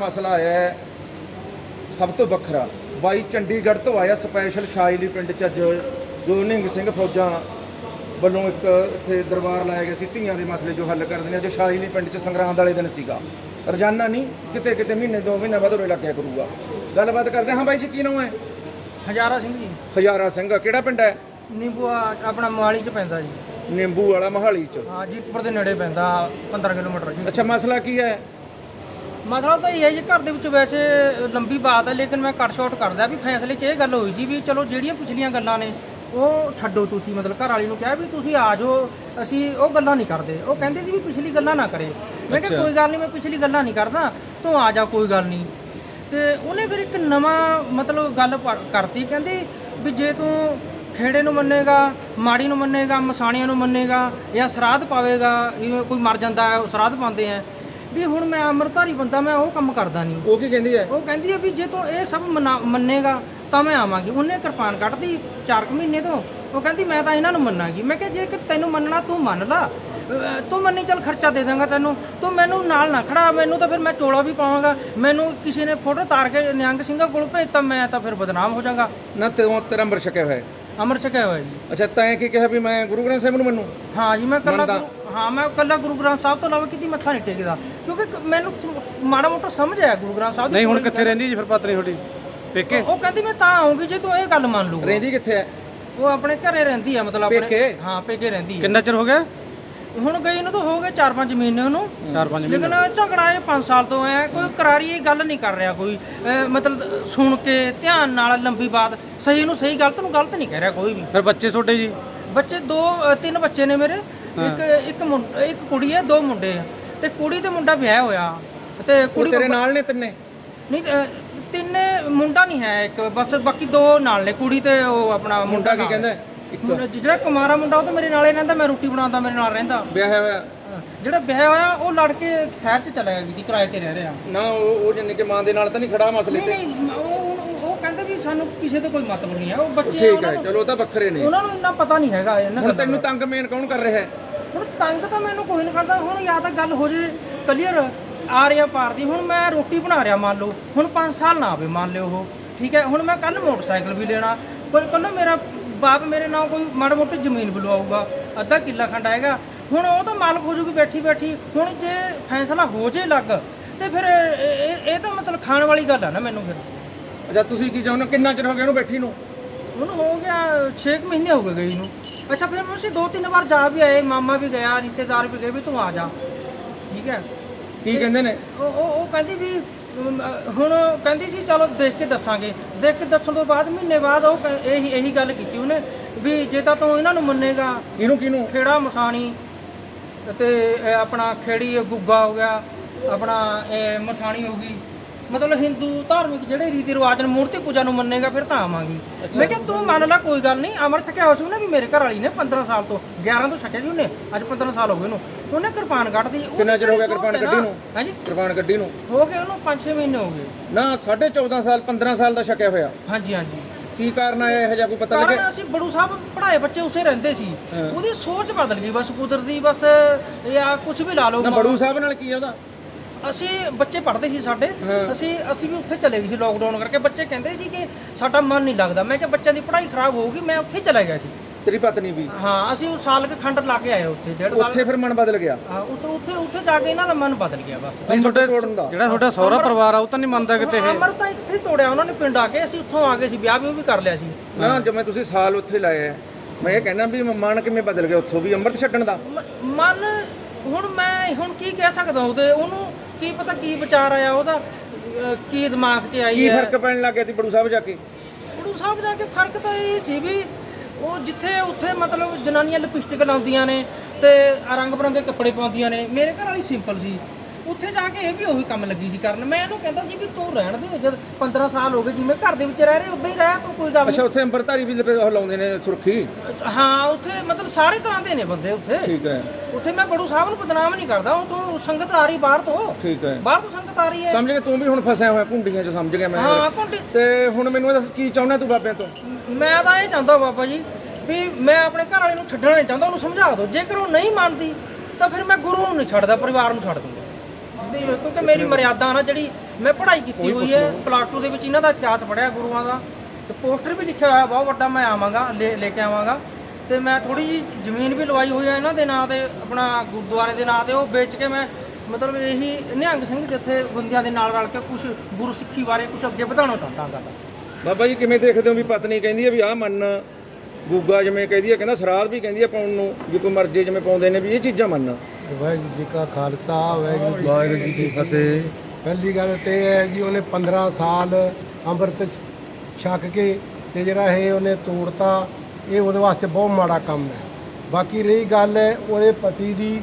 ਮਸਲਾ ਆਇਆ ਹੈ। ਸਭ ਤੋਂ ਵੱਖਰਾ। ਬਾਈ ਚੰਡੀਗੜ੍ਹ ਤੋਂ ਆਇਆ ਸਪੈਸ਼ਲ ਸ਼ਾਇਲੀ ਪਿੰਡ ਚ ਅੱਜ ਜੋ ਨਿੰਗ ਸਿੰਘ ਫੌਜਾਂ ਵੱਲੋਂ ਇੱਕ ਇੱਥੇ ਦਰਬਾਰ ਲਾਇਆ ਗਿਆ ਸੀ। ਧੀਆਂ ਦੇ ਮਸਲੇ ਜੋ ਹੱਲ ਕਰਦੇ ਨੇ। ਅੱਜ ਸ਼ਾਇਲੀ ਪਿੰਡ ਚ ਸੰਗਰਾਂਦ ਵਾਲੇ ਦਿਨ ਸੀਗਾ। ਰੋਜ਼ਾਨਾ ਨਹੀਂ ਕਿਤੇ ਕਿਤੇ ਮਹੀਨੇ ਦੋ ਮਹੀਨੇ ਬਾਅਦ ਉਰੇ ਲੱਗਿਆ ਕਰੂਗਾ। ਗੱਲਬਾਤ ਕਰਦੇ ਹਾਂ। ਬਾਈ ਜੀ ਕੀ ਨਾਮ ਹੈ? ਹਜ਼ਾਰਾ ਸਿੰਘ ਜੀ। ਹਜ਼ਾਰਾ ਸਿੰਘ ਕਿਹੜਾ ਪਿੰਡ ਹੈ? ਨਿੰਬੂ ਆ- ਆਪਣਾ ਮੋਹਾਲੀ ਚ ਪੈਂਦਾ ਜੀ। ਨਿੰਬੂ ਵਾਲਾ ਮਹਾਲੀ ਚ। ਹਾਂ ਜੀਤਪੁਰ ਦੇ ਨੇੜੇ ਪੈਂਦਾ 15 ਕਿਲੋਮੀਟਰ ਜੀ। ਅੱਛਾ ਮਸਲਾ ਕੀ ਹੈ? ਮਸਲਾ ਤਾਂ ਇਹ ਹੈ ਜੀ ਘਰ ਦੇ ਵਿੱਚ ਵੈਸੇ ਲੰਬੀ ਬਾਤ ਹੈ ਲੇਕਿਨ ਮੈਂ ਕੱਟ ਸ਼ਾਰਟ ਕਰਦਾ ਵੀ ਫੈਸਲੇ 'ਚ ਇਹ ਗੱਲ ਹੋਈ ਜੀ ਵੀ ਚਲੋ ਜਿਹੜੀਆਂ ਪਿਛਲੀਆਂ ਗੱਲਾਂ ਨੇ ਉਹ ਛੱਡੋ ਤੁਸੀਂ ਮਤਲਬ ਘਰ ਵਾਲੀ ਨੂੰ ਕਿਹਾ ਵੀ ਤੁਸੀਂ ਆ ਜਾਓ ਅਸੀਂ ਉਹ ਗੱਲਾਂ ਨਹੀਂ ਕਰਦੇ। ਉਹ ਕਹਿੰਦੇ ਸੀ ਵੀ ਪਿਛਲੀ ਗੱਲਾਂ ਨਾ ਕਰੇ। ਮੈਂ ਕਿਹਾ ਕੋਈ ਗੱਲ ਨਹੀਂ ਮੈਂ ਪਿਛਲੀ ਗੱਲਾਂ ਨਹੀਂ ਕਰਦਾ ਤੂੰ ਆ ਜਾ ਕੋਈ ਗੱਲ ਨਹੀਂ। ਤੇ ਉਹਨੇ ਫਿਰ ਇੱਕ ਨਵਾਂ ਮਤਲਬ ਗੱਲ ਕਰਤੀ ਕਹਿੰਦੀ ਵੀ ਜੇ ਤੂੰ ਖੇੜੇ ਨੂੰ ਮੰਨੇਗਾ ਮਾੜੀ ਨੂੰ ਮੰਨੇਗਾ ਮਸਾਣੀਆਂ ਨੂੰ ਮੰਨੇਗਾ ਜਾਂ ਸਰਾਧ ਪਾਵੇਗਾ ਜਿਵੇਂ ਕੋਈ ਮਰ ਜਾਂਦਾ ਹੈ ਉਹ ਸਰਾਧ ਪਾਉਂਦੇ ਆ ਵੀ ਹੁਣ ਮੈਂ ਅੰਮ੍ਰਿਤਧਾਰੀ ਬੰਦਾ ਮੈਂ ਉਹ ਕੰਮ ਕਰਦਾ ਨਹੀਂ ਉਹ ਕੀ ਕਹਿੰਦੀ ਹੈ? ਉਹ ਕਹਿੰਦੀ ਹੈ ਵੀ ਜੇ ਤੂੰ ਇਹ ਸਭ ਮਨਾ- ਮੰਨੇਗਾ ਤਾਂ ਮੈਂ ਆਵਾਂਗੀ। ਉਹਨੇ ਕਿਰਪਾਨ ਕੱਢਦੀ 4 ਮਹੀਨੇ ਤੋਂ। ਉਹ ਕਹਿੰਦੀ ਮੈਂ ਤਾਂ ਇਹਨਾਂ ਨੂੰ ਮੰਨਾਂਗੀ। ਮੈਂ ਕਿਹਾ ਜੇ ਕਿ ਤੈਨੂੰ ਮੰਨਣਾ ਤੂੰ ਮੰਨ ਲਾ। ਅਹ ਤੂੰ ਮੰਨੀ ਚੱਲ ਖਰਚਾ ਦੇ ਦਾਂਗਾ ਤੈਨੂੰ। ਤੂੰ ਮੈਨੂੰ ਨਾਲ ਨਾ ਖੜਾ। ਮੈਨੂੰ ਤਾਂ ਫਿਰ ਮੈਂ ਚੋਲਾ ਵੀ ਪਾਵਾਂਗਾ। ਮੈਨੂੰ ਕਿਸੇ ਨੇ ਫੋਟੋ ਤਾਰ ਕੇ ਨਿਹੰਗ ਸਿੰਘਾਂ ਕੋਲ ਭੇਜਤਾ। ਮੈਂ ਤਾਂ ਫਿਰ ਬਦਨਾਮ ਹੋ ਜਾਵਾਂਗਾ। ਨਾ ਤੇਰਾ ਤੇਰਾ ਅੰਮ੍ਰਿਤ ਛਕਿਆ ਹੋਇਆ ਹੈ। ਅਮਰ ਛਕਿਆ ਹੋਇਆ ਜੀ। ਅੱਛਾ ਤੈਂ ਕੀ ਕਿਹਾ ਵੀ ਮੈਂ ਗੁਰੂ ਗ੍ਰੰਥ ਸਾਹਿਬ ਨੂੰ ਮੰਨੂ? ਹਾਂ ਜੀ ਮੈਂ ਕੱਲਾ ਮੰਨਦਾ। ਗੁਰੂ- ਹਾਂ ਮੈਂ ਕੱਲਾ ਗੁਰੂ ਗ੍ਰੰਥ ਸਾਹਿਬ ਤੋਂ ਇਲਾਵਾ ਕਿਤੇ ਮੱਥਾ ਨਹੀਂ ਟੇਕਦਾ। ਕਿਉਂਕਿ ਕ- ਮੈਨੂੰ ਮਾੜਾ ਮੋਟਾ ਸਮਝ ਆਇਆ ਗੁਰੂ ਗ੍ਰੰਥ ਸਾਹਿਬ ਦੀ ਨਹੀਂ ਹੁਣ ਕਿੱਥੇ ਰਹਿੰਦੀ ਜੀ ਫਿਰ ਪਤਨੀ ਤੁਹਾਡੀ? ਪੇਕੇ? ਉਹ ਕਹਿੰਦੀ ਮੈਂ ਤਾਂ ਆਉਂਗੀ ਜੇ ਤੂੰ ਇਹ ਗੱਲ ਮੰਨ ਲੂ ਰਹਿੰਦੀ ਕਿੱਥੇ ਹੈ? ਉਹ ਆਪਣੇ ਘਰੇ ਰਹਿੰਦੀ ਆ ਮਤਲਬ ਆਪਣੇ ਪੇਕੇ? ਹਾਂ ਪੇਕੇ ਰਹਿੰਦੀ ਆ। ਕਿੰਨਾ ਚਿਰ ਹੋ ਗਿਆ? ਹੁਣ ਗਈ ਨੂੰ ਤਾਂ ਹੋ ਗਏ 4-5 ਮਹੀਨੇ ਉਹਨੂੰ। 4-5 ਮਹੀਨੇ ਲੇਕਿਨ ਝਗੜਾ ਇਹ 5 ਸਾਲ ਤੋਂ ਹੈ ਕੋਈ ਕਰਾਰੀ ਇਹ ਗੱਲ ਨਹੀਂ ਕਰ ਰਿਹਾ ਕੋਈ। ਅਹ ਮਤਲਬ ਸੁਣ ਕੇ ਧਿਆਨ ਨਾਲ ਲੰਬੀ ਬਾਤ ਸਹੀ ਨੂੰ ਸਹੀ ਗਲਤ ਨੂੰ ਗਲਤ ਨਹੀਂ ਕਹਿ ਰਿਹਾ ਕੋਈ ਵੀ। ਫਿਰ ਬੱਚੇ ਛੋਟੇ ਜੀ? ਬੱਚੇ ਦੋ ਤਿੰਨ ਬੱਚੇ ਨੇ ਮੇਰੇ। ਇੱਕ ਇੱਕ ਮੁੰ- ਇੱਕ ਕੁੜੀ ਹੈ ਦੋ ਮੁੰਡੇ ਆ। ਤੇ ਕੁੜੀ ਤੇ ਮੁੰਡਾ ਵਿਆਹ ਹੋਇਆ। ਤੇ ਕੁੜੀ ਤੇਰੇ ਨਾਲ ਨੇ ਤਿੰਨੇ? ਨਹੀਂ ਤਿੰਨੇ ਮੁੰਡਾ ਨਹੀਂ ਹੈ ਇੱਕ। ਬਸ ਬਾਕੀ ਦੋ ਨਾਲ ਨੇ ਕੁੜੀ ਤੇ ਉਹ ਆਪਣਾ ਮੁੰਡਾ ਕੀ ਨਾਲ। ਕਹਿੰਦਾ? ਹੈ? ਇੱਕ। ਮੁੰਡਾ- ਜਿਹੜਾ ਕੁਮਾਰਾ ਮੁੰਡਾ ਉਹ ਤਾਂ ਮੇਰੇ ਨਾਲ ਰਹਿੰਦਾ ਮੈਂ ਰੋਟੀ ਬਣਾਉਂਦਾ ਮੇਰੇ ਨਾਲ ਰਹਿੰਦਾ। ਵਿਆਹਿਆ ਹੋਇਆ? ਜਿਹੜਾ ਵਿਆਹ ਹੋਇਆ ਉਹ ਲੜ ਕੇ ਸ਼ਹਿਰ 'ਚ ਚਲਾ ਗਿਆ ਜੀ ਕਿਰਾਏ ਤੇ ਰਹਿ ਰਿਹਾ। ਨਾ ਉਹ ਉਹ ਜਾਨੀ ਕਿ ਮਾਂ ਦੇ ਨਾਲ ਤਾਂ ਨਹੀਂ ਖੜਾ ਮਸਲੇ ਨਹੀਂ ਤੇ? ਨਹੀਂ ਉਹ ਉਹ- ਉਹ ਕਹਿੰਦੇ ਵੀ ਸਾਨੂੰ ਕਿਸੇ ਤੇ ਕੋਈ ਮਤਲਬ ਨਹੀਂ ਹੈ। ਉਹ ਬੱਚੇ ਠੀਕ ਉਹਨਾਂ ਹੈ ਨੂੰ- ਚਲੋ ਉਹ ਤਾਂ ਵੱਖਰੇ ਨੇ। ਉਹਨਾਂ ਨੂੰ ਇੰਨਾ ਪਤਾ ਨਹੀਂ ਹੈਗਾ ਇਹਨਾਂ ਹੁਣ ਗੱਲਾਂ ਤੈਨੂੰ ਤੰਗ ਮੇਨ ਕੌਣ ਕਰ ਰਿਹਾ ਹੈ? ਹੁਣ ਤੰਗ ਤਾਂ ਮੈਨੂੰ ਕੋਈ ਨਹੀਂ ਕਰਦਾ। ਹੁਣ ਜਾਂ ਤਾਂ ਗੱਲ ਹੋ ਜੇ ਕਲੀਅਰ ਆ ਰਿਹਾ ਪਾਰ ਦੀ। ਹੁਣ ਮੈਂ ਰੋਟੀ ਬਣਾ ਰਿਹਾ ਮੰਨ ਲਓ। ਹੁਣ 5 ਸਾਲ ਨਾ ਆਵੇ ਮੰਨ ਲਿਓ ਉਹ। ਠੀਕ ਹੈ ਹੁਣ ਮੈਂ ਕੱਲ ਮੋਟਰਸਾਈਕਲ ਵੀ ਲੈਣਾ। ਕੋਈ ਕੱਲ ਮੇਰਾ ਬਾਪ ਮੇਰੇ ਨਾਲ ਕੋਈ ਮਾੜਾ ਮੋਟੀ ਜ਼ਮੀਨ ਬਲਵਾਊਗਾ। ਅੱਧਾ ਕਿੱਲਾ ਖੰਡ ਆਏਗਾ। ਹੁਣ ਉਹ ਤਾਂ ਮਾਲਕ ਹੋ ਜੂਗੀ ਬੈਠੀ ਬੈਠੀ। ਹੁਣ ਜੇ ਫੈਸਲਾ ਹੋ ਜੇ ਲੱਗ ਤੇ ਫਿਰ ਇਹ- ਇਹ ਇਹ ਤਾਂ ਮਤਲਬ ਖਾਣ ਵਾਲੀ ਗੱਲ ਆ ਨਾ ਮੈਨੂੰ ਫਿਰ। ਅੱਛਾ ਤੁਸੀਂ ਕੀ ਚਾਹੁੰਦੇ ਹੋ? ਕਿੰਨਾ ਚਿਰ ਹੋ ਗਿਆ ਉਹਨੂੰ ਬੈਠੀ ਨੂੰ? ਉਹਨੂੰ ਹੋ ਗਿਆ 6 ਮਹੀਨੇ ਹੋ ਗਏ ਗਈ ਨੂੰ। ਅੱਛਾ ਫਿਰ ਅਸੀਂ ਦੋ ਤਿੰਨ ਵਾਰ ਜਾ ਵੀ ਆਏ ਮਾਮਾ ਵੀ ਗਿਆ ਰਿਸ਼ਤੇਦਾਰ ਵੀ ਗਏ ਵੀ ਤੂੰ ਆ ਜਾ। ਠੀਕ ਹੈ? ਕੀ ਕਹਿੰਦੇ ਨੇ? ਉਹ ਉਹ ਉਹ ਕਹਿੰਦੀ ਵੀ ਅਮ, ਅ, ਹੁਣ ਕਹਿੰਦੀ ਸੀ ਚਲੋ ਦੇਖ ਕੇ ਦੱਸਾਂਗੇ। ਦੇਖ ਕੇ ਦੱਸਣ ਤੋਂ ਬਾਅਦ ਮਹੀਨੇ ਬਾਅਦ ਉਹ ਕਹਿ- ਇਹੀ ਇਹੀ ਗੱਲ ਕੀਤੀ ਉਹਨੇ ਵੀ ਜੇ ਤਾਂ ਤੂੰ ਇਹਨਾਂ ਨੂੰ ਮੰਨੇਗਾ। ਕਿਹਨੂੰ ਕਿਹਨੂੰ? ਖੇੜਾ ਮਸਾਣੀ ਤੇ ਇਹ ਆਪਣਾ ਖੇੜੀ ਗੁੱਗਾ ਹੋ ਗਿਆ ਆਪਣਾ ਇਹ ਮਸਾਣੀ ਹੋ ਗਈ। ਮਤਲਬ ਹਿੰਦੂ ਧਾਰਮਿਕ ਜਿਹੜੇ ਰੀਤੀ ਰਿਵਾਜ ਨੇ ਮੂਰਤੀ ਪੂਜਾ ਨੂੰ ਮੰਨੇਗਾ ਫਿਰ ਤਾਂ ਆਵਾਂਗੀ। ਮੈਂ ਕਿਹਾ ਤੂੰ ਮੰਨ ਲੈ ਕੋਈ ਗੱਲ ਨਹੀਂ ਅਮਰ ਛਕਿਆ ਹੋ ਸੀ ਉਹਨੇ ਵੀ ਮੇਰੇ ਘਰ ਵਾਲੀ ਨੇ 15 ਸਾਲ ਤੋਂ 11 ਤੋਂ ਛਕਿਆ ਸੀ ਉਹਨੇ ਅੱਜ 15 ਸਾਲ ਹੋ ਗਏ ਉਹਨੂੰ। ਉਹਨੇ ਕਿਰਪਾਨ ਕੱਢਦੀ ਕਿੰਨਾ ਚਿਰ ਹੋ ਗਿਆ ਕਿਰਪਾਨ ਹੈ ਕੱਢੀ ਨਾ? ਹਾਂਜੀ? ਕੁਰਬਾਨ ਗੱਡੀ ਨੂੰ? ਹੋ ਗਏ ਉਹਨੂੰ 5-6 ਮਹੀਨੇ ਹੋ ਗਏ। ਨਾ 14.5 ਸਾਲ 15 ਸਾਲ ਦਾ ਛਕਿਆ ਹੋਇਆ। ਹਾਂਜੀ ਹਾਂਜੀ। ਕੀ ਕਾਰਨ ਆਇਆ ਇਹੋ ਜਿਹਾ ਕੋਈ ਪਤਾ ਲੱਗਿਆ? ਅਸੀਂ ਬੜੂ ਸਾਹਿਬ ਪੜਾਏ ਬੱਚੇ ਉਸੇ ਰਹਿੰਦੇ ਸੀ। ਹਾਂ। ਉਹਦੀ ਸੋਚ ਬਦਲ ਗਈ ਬਸ ਕੁਦਰਤੀ ਬਸ ਜਾਂ ਕੁਝ ਵੀ ਲਾ ਲਓ। ਨਾ ਬੜੂ ਸਾਹਿਬ ਨਾਲ ਕੀ ਆ ਉਹਦਾ? ਅਸੀਂ ਬੱਚੇ ਪੜ੍ਹਦੇ ਸੀ ਸਾਡੇ। ਅਸੀਂ ਅਸੀਂ ਵੀ ਉੱਥੇ ਚਲੇ ਗਏ ਸੀ ਲੋਕਡਾਊਨ ਕਰਕੇ। ਬੱਚੇ ਕਹਿੰਦੇ ਸੀ ਕਿ ਸਾਡਾ ਮਨ ਨਹੀਂ ਲੱਗਦਾ। ਮੈਂ ਕਿਹਾ ਬੱਚਿਆਂ ਦੀ ਪੜ੍ਹਾਈ ਖਰਾਬ ਹੋਊਗੀ ਮੈਂ ਉੱਥੇ ਚਲਾ ਗਿਆ ਸੀ। ਤੇਰੀ ਪਤਨੀ ਵੀ? ਹਾਂ ਅਸੀਂ ਉਹ ਸਾਲ ਕੁ ਖੰਡ ਲਾ ਕੇ ਆਏ ਉੱਥੇ ਡੇਢ ਸਾਲ। ਉੱਥੇ ਫਿਰ ਮਨ ਬਦਲ ਗਿਆ? ਹਾਂ ਉੱਥੇ ਉੱਥੇ ਉੱਥੇ ਜਾ ਕੇ ਇਹਨਾਂ ਦਾ ਮਨ ਬਦਲ ਗਿਆ ਬਸ। ਨਹੀਂ ਤੁਹਾਡੇ। ਜਿਹੜਾ ਤੁਹਾਡਾ ਸਹੁਰਾ ਪਰਿਵਾਰ ਆ ਉਹ ਤਾਂ ਨਹੀਂ ਮੰਨਦਾ ਕਿਤੇ ਇਹ। ਅਮਰ ਤਾਂ ਇੱਥੇ ਤੋੜਿਆ ਉਹਨਾਂ ਨੇ ਪਿੰਡ ਆ ਕੇ ਅਸੀਂ ਉੱਥੋਂ ਆ ਗਏ ਸੀ ਵਿਆਹ ਵੀ ਉਹ ਵੀ ਕਰ ਲਿਆ ਸੀ। ਨਾ ਜਿਵੇਂ ਤੁਸੀਂ ਸਾਲ ਉੱਥੇ ਲਾਏ ਆ। ਮੈਂ ਇਹ ਕਹਿਣਾ ਵੀ ਮਨ ਕਿਵੇਂ ਬਦਲ ਗਿਆ ਉੱਥੋਂ ਵੀ? ਅੰਮ੍ਰਿਤ ਛੱਡਣ ਦਾ? ਮਨ ਹੁਣ ਮੈਂ ਹੁਣ ਕੀ ਕਹਿ ਸਕਦਾ ਉਹਦੇ? ਉਹਨੂੰ ਕੀ ਪਤਾ ਕੀ ਵਿਚਾਰ ਆਇਆ ਉਹਦਾ ਅਹ, ਕੀ ਦਿਮਾਗ 'ਚ ਆਈ ਕੀ ਹੈ। ਫ਼ਰਕ ਪੈਣ ਲੱਗ ਗਿਆ ਸੀ ਬੜੂ ਸਾਹਿਬ ਜਾ ਕੇ? ਗੁਰੂ ਸਾਹਿਬ ਜਾ ਕੇ ਫ਼ਰਕ ਤਾਂ ਇਹ ਸੀ ਵੀ ਉਹ ਜਿੱਥੇ ਉੱਥੇ ਮਤਲਬ ਜਨਾਨੀਆਂ ਲਿਪਸਟਿਕ ਲਾਉਂਦੀਆਂ ਨੇ ਤੇ ਰੰਗ ਬਰੰਗੇ ਕੱਪੜੇ ਪਾਉਂਦੀਆਂ ਨੇ ਮੇਰੇ ਘਰ ਵਾਲੀ ਸਿੰਪਲ ਸੀ। ਉੱਥੇ ਜਾ ਕੇ ਇਹ ਵੀ ਉਹੀ ਕੰਮ ਲੱਗੀ ਸੀ ਕਰਨ। ਮੈਂ ਇਹਨੂੰ ਕਹਿੰਦਾ ਸੀ ਵੀ ਤੂੰ ਰਹਿਣ ਦੇ ਜਦ 15 ਸਾਲ ਹੋ ਗਏ ਜਿਵੇਂ ਘਰ ਦੇ ਵਿੱਚ ਰਹਿ ਰਹੇ ਉਦਾਂ ਹੀ ਰਹਿ ਤੂੰ ਕੋਈ ਗੱਲ ਅੱਛਾ ਉੱਥੇ ਅੰਮ੍ਰਿਤਧਾਰੀ ਵੀ ਲਪੇ- ਉਹ ਲਾਉਂਦੇ ਨੇ ਸੁਰਖੀ? ਹਾਂ ਉੱਥੇ ਮਤਲਬ ਸਾਰੇ ਤਰ੍ਹਾਂ ਦੇ ਨੇ ਬੰਦੇ ਉੱਥੇ। ਠੀਕ ਹੈ। ਉੱਥੇ ਮੈਂ ਬੜੂ ਸਾਹਿਬ ਨੂੰ ਬਦਨਾਮ ਨਹੀਂ ਕਰਦਾ ਉਹ ਤੂੰ ਸੰਗਤ ਆ ਰਹੀ ਬਾਹਰ ਤੋਂ। ਠੀਕ ਹੈ। ਬਾਹਰ ਤੋਂ ਸੰਗਤ ਆ ਰਹੀ ਹੈ। ਸਮਝ ਗਿਆ ਤੂੰ ਵੀ ਹੁਣ ਫਸਿਆ ਹੋਇਆ ਕੁੰਡੀਆਂ 'ਚ ਸਮਝ ਗਿਆ ਮੈਂ। ਹਾਂ ਕੁੰਡੀ ਤੇ ਹੁਣ ਮੈਨੂੰ ਇਹ ਦੱਸ ਕੀ ਚਾਹੁੰਦਾ ਤੂੰ ਬਾਬਿਆਂ ਤੋਂ? ਮੈਂ ਤਾਂ ਇਹ ਚਾਹੁੰਦਾ ਬਾਬਾ ਜੀ ਵੀ ਮੈਂ ਆਪਣੇ ਘਰ ਵਾਲੇ ਨੂੰ ਛੱਡਣਾ ਨਹੀਂ ਚਾਹੁੰਦਾ ਉਹਨੂੰ ਸਮਝਾ ਦਿਓ। ਜੇਕਰ ਉਹ ਨਹੀਂ ਮੰਨਦੀ ਤਾਂ ਫਿਰ ਮੈਂ ਗੁਰੂ ਨੂੰ ਨਹੀਂ ਛੱਡਦਾ ਪਰਿਵਾਰ ਨੂੰ ਛੱਡ ਦੂੰਗਾ ਕਿਉਂਕਿ ਮੇਰੀ ਮਰਿਆਦਾ ਨਾ ਜਿਹੜੀ ਮੈਂ ਪੜ੍ਹਾਈ ਕੀਤੀ ਹੋਈ ਹੈ ਪਲੱਸ 2 ਦੇ ਵਿੱਚ ਇਹਨਾਂ ਦਾ ਇਤਿਹਾਸ ਪੜ੍ਹਿਆ ਗੁਰੂਆਂ ਦਾ। ਤੇ ਪੋਸਟਰ ਵੀ ਲਿਖਿਆ ਹੋਇਆ ਬਹੁਤ ਵੱਡਾ ਮੈਂ ਆਵਾਂਗਾ ਲੈ ਕੇ ਆਵਾਂਗਾ। ਤੇ ਮੈਂ ਥੋੜੀ ਜੀ ਜ਼ਮੀਨ ਵੀ ਲਵਾਈ ਹੋਈ ਹੈ ਇਹਨਾਂ ਦੇ ਨਾਂ ਤੇ ਆਪਣਾ ਗੁਰਦੁਆਰੇ ਦੇ ਨਾਂ ਤੇ ਉਹ ਵੇਚ ਕੇ ਮੈਂ ਮਤਲਬ ਇਹੀ ਨਿਹੰਗ ਸਿੰਘ ਜਿੱਥੇ ਬੰਦਿਆਂ ਦੇ ਨਾਲ ਰਲ ਕੇ ਕੁਝ ਗੁਰੂ ਸਿੱਖੀ ਬਾਰੇ ਕੁਝ ਅੱਗੇ ਵਧਾਉਣਾ ਚਾਹੁੰਦਾ ਗੱਲ ਬਾਬਾ ਜੀ ਕਿਵੇਂ ਦੇਖਦੇ ਹੋ ਵੀ ਪਤਨੀ ਕਹਿੰਦੀ ਹੈ ਵੀ ਆਹ ਮੰਨ ਗੁੱਗਾ ਜਿਵੇਂ ਕਹਿੰਦੀ ਹੈ ਕਹਿੰਦਾ ਸਰਾਧ ਵੀ ਕਹਿੰਦੀ ਹੈ ਪਾਉਣ ਨੂੰ ਵੀ ਕੋਈ ਮਰਜ਼ੀ ਜਿਵੇਂ ਪਾਉਂਦੇ ਨੇ ਵੀ ਇਹ ਚੀਜ਼ਾਂ ਮੰਨ। ਵਾਹਿਗੁਰੂ ਜੀ ਕਾ ਖਾਲਸਾ ਵਾਹਿਗੁਰੂ ਜੀ ਵਾਹਿਗੁਰੂ ਜੀ ਕੀ ਫਤਿਹ। ਪਹਿਲੀ ਗੱਲ ਤੇ ਇਹ ਹੈ ਜੀ ਉਹਨੇ 15 ਸਾਲ ਅੰਮ੍ਰਿਤ ਛਕ ਕੇ ਤੇ ਜਿਹੜਾ ਇਹ ਉਹਨੇ ਤੋੜਤਾ ਇਹ ਉਹਦੇ ਵਾਸਤੇ ਬਹੁਤ ਮਾੜਾ ਕੰਮ ਹੈ। ਬਾਕੀ ਰਹੀ ਗੱਲ ਹੈ ਉਹਦੇ ਪਤੀ ਦੀ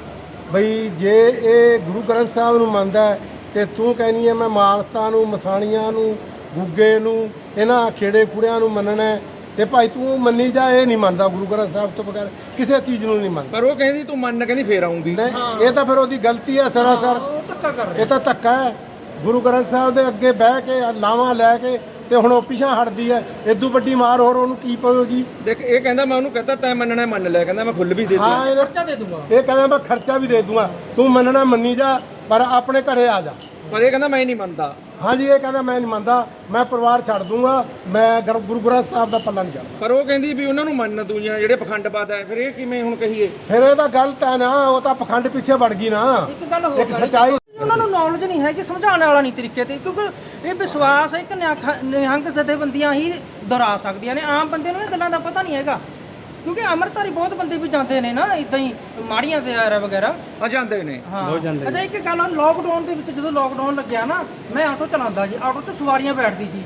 ਬਈ ਜੇ ਇਹ ਗੁਰੂ ਗ੍ਰੰਥ ਸਾਹਿਬ ਨੂੰ ਮੰਨਦਾ ਤੇ ਤੂੰ ਕਹਿੰਦੀ ਹੈ ਮੈਂ ਮਾਨਸਤਾ ਨੂੰ ਮਸਾਣੀਆਂ ਨੂੰ ਗੁੱਗੇ ਨੂੰ ਇਹਨਾਂ ਖੇੜੇ ਖੁੜਿਆਂ ਨੂੰ ਮੰਨਣਾ ਤੇ ਭਾਈ ਤੂੰ ਮੰਨੀ ਜਾ ਇਹ ਨਹੀਂ ਮੰਨਦਾ ਗੁਰੂ ਗ੍ਰੰਥ ਸਾਹਿਬ ਤੋਂ ਬਗੈਰ ਕਿਸੇ ਚੀਜ਼ ਨੂੰ ਨਹੀਂ ਮੰਨਦਾ। ਪਰ ਉਹ ਕਹਿੰਦੀ ਤੂੰ ਮੰਨ ਕਹਿੰਦੀ ਫੇਰ ਆਉਂਗੀ। ਨਹੀਂ ਇਹ ਤਾਂ ਫਿਰ ਉਹਦੀ ਗਲਤੀ ਹੈ ਸਰਾਸਰ। ਧੱਕਾ ਕਰ ਰਿਹਾ। ਇਹ ਤਾਂ ਧੱਕਾ ਹੈ। ਗੁਰੂ ਗ੍ਰੰਥ ਸਾਹਿਬ ਦੇ ਅੱਗੇ ਬਹਿ ਕੇ ਲਾਵਾਂ ਲੈ ਕੇ ਤੇ ਹੁਣ ਉਹ ਪਿਛਾਂ ਹਟਦੀ ਹੈ। ਇਦੋਂ ਵੱਡੀ ਮਾਰ ਹੋਰ ਉਹਨੂੰ ਕੀ ਪਵੇਗੀ ਦੇਖ ਇਹ ਕਹਿੰਦਾ ਮੈਂ ਉਹਨੂੰ ਕਹਤਾ ਤੈਂ ਮੰਨਣਾ ਮੰਨ ਲੈ। ਕਹਿੰਦਾ ਮੈਂ ਫੁੱਲ ਵੀ ਦੇ ਦੂੰ ਹਾਂ ਇਹਨੇ ਖਰਚਾ ਦੇ ਦੂੰਗਾ। ਇਹ ਕਹਿੰਦਾ ਮੈਂ ਖਰਚਾ ਵੀ ਦੇ ਦੂੰਗਾ। ਤੂੰ ਮੰਨਣਾ ਮੰਨੀ ਜਾ ਪਰ ਆਪਣੇ ਘਰੇ ਆ ਜਾ। ਪਰ ਇਹ ਕਹਿੰਦਾ ਮੈਂ ਨਹੀਂ ਮੰਨਦਾ। ਹਾਂਜੀ ਇਹ ਕਹਿੰਦਾ ਮੈਂ ਨਹੀਂ ਮੰਨਦਾ। ਮੈਂ ਪਰਿਵਾਰ ਛੱਡ ਦੂੰਗਾ। ਮੈਂ ਗੁਰ- ਗੁਰੂ ਗ੍ਰੰਥ ਸਾਹਿਬ ਦਾ ਪੱਲਾ ਨਹੀਂ ਛੱਡਦਾ। ਪਰ ਉਹ ਕਹਿੰਦੀ ਵੀ ਉਹਨਾਂ ਨੂੰ ਮੰਨ ਤੂੰ ਜਾਂ ਜਿਹੜੇ ਪਖੰਡਵਾਦ ਹੈ ਫਿਰ ਇਹ ਕਿਵੇਂ ਹੁਣ ਕਹੀਏ? ਫਿਰ ਇਹ ਤਾਂ ਗਲਤ ਹੈ ਨਾ ਉਹ ਤਾਂ ਪਖੰਡ ਪਿੱਛੇ ਵੜ ਗਈ ਨਾ। ਇੱਕ ਗੱਲ ਹੋਰ ਇੱਕ ਸੱਚਾਈ ਉਹਨਾਂ ਨੂੰ ਨੌਲੇਜ ਨਹੀਂ ਹੈ ਕਿ ਸਮਝਾਉਣ ਵਾਲਾ ਨਹੀਂ ਤਰੀਕੇ ਤੇ ਕਿਉਂਕਿ ਇਹ ਵਿਸ਼ਵਾਸ ਹੈ ਕਿ ਨਿਹੰਗ- ਨਿਹੰਗ ਜਥੇਬੰਦੀਆਂ ਹੀ ਦੁਹਰਾ ਸਕਦੀਆਂ ਨੇ। ਆਮ ਬੰਦੇ ਨੂੰ ਇਹ ਗੱਲਾਂ ਦਾ ਪਤਾ ਨਹੀਂ ਹੈਗਾ। ਕਿਉਂਕਿ ਅੰਮ੍ਰਿਤਧਾਰੀ ਬਹੁਤ ਬੰਦੇ ਵੀ ਜਾਂਦੇ ਨੇ ਨਾ ਇਦਾਂ ਹੀ ਮਾੜੀਆਂ ਤੇ ਆਰਾ ਵਗੈਰਾ। ਆ ਜਾਂਦੇ ਨੇ। ਹਾਂ। ਅੱਛਾ ਇੱਕ ਗੱਲ ਲੋਕਡਾਊਨ ਦੇ ਵਿੱਚ ਜਦੋਂ ਲੋਕਡਾਊਨ ਲੱਗਿਆ ਨਾ ਮੈਂ ਆਟੋ ਚਲਾਉਂਦਾ ਜੀ ਆਟੋ 'ਚ ਸਵਾਰੀਆਂ ਬੈਠਦੀ ਸੀ।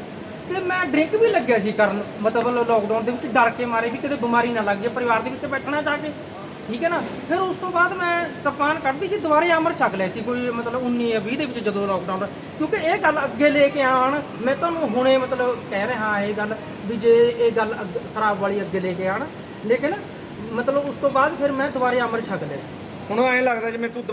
ਤੇ ਮੈਂ ਡਰਿੰਕ ਵੀ ਲੱਗਿਆ ਸੀ ਕਰਨ ਮਤਲਬ ਲੋਕਡਾਊਨ ਦੇ ਵਿੱਚ ਡਰ ਕੇ ਮਾਰੇ ਵੀ ਕਿਤੇ ਬਿਮਾਰੀ ਨਾ ਲੱਗ ਜਾਏ ਪਰਿਵਾਰ ਦੇ ਵਿੱਚ ਬੈਠਣਾ ਜਾ ਕੇ। ਠੀਕ ਹੈ ਨਾ? ਫਿਰ ਉਸ ਤੋਂ ਬਾਅਦ ਮੈਂ ਕਿਰਪਾਨ ਕੱਢਦੀ ਸੀ ਦੁਬਾਰੇ ਅਮਰ ਛਕ ਲਿਆ ਸੀ ਕੋਈ ਮਤਲਬ 19 ਜਾਂ 20 ਦੇ ਵਿੱਚ ਜਦੋਂ ਲੋਕਡਾਊਨ ਕਿਉਂਕਿ ਇਹ ਗੱਲ ਅੱਗੇ ਲੈ ਕੇ ਆਣ ਮੈਂ ਤੁਹਾਨੂੰ ਹੁਣੇ ਮਤਲਬ ਕਹਿ ਰਿਹਾ ਇਹ ਗੱਲ ਵੀ ਜੇ ਇਹ ਗੱਲ ਸ਼ਰਾਬ ਵਾਲੀ ਅੱਗੇ ਲੈ ਕੇ ਆਣ ਲੇਕਿਨ ਮਤਲਬ ਉਸ ਤੋਂ ਬਾਅਦ ਫਿਰ ਮੈਂ ਦੁਬਾਰੇ ਅੰਮ੍ਰਿਤ ਛਕ ਲਿਆ। ਹੁਣ ਐਂ ਲੱਗਦਾ ਜਿਵੇਂ ਤੂੰ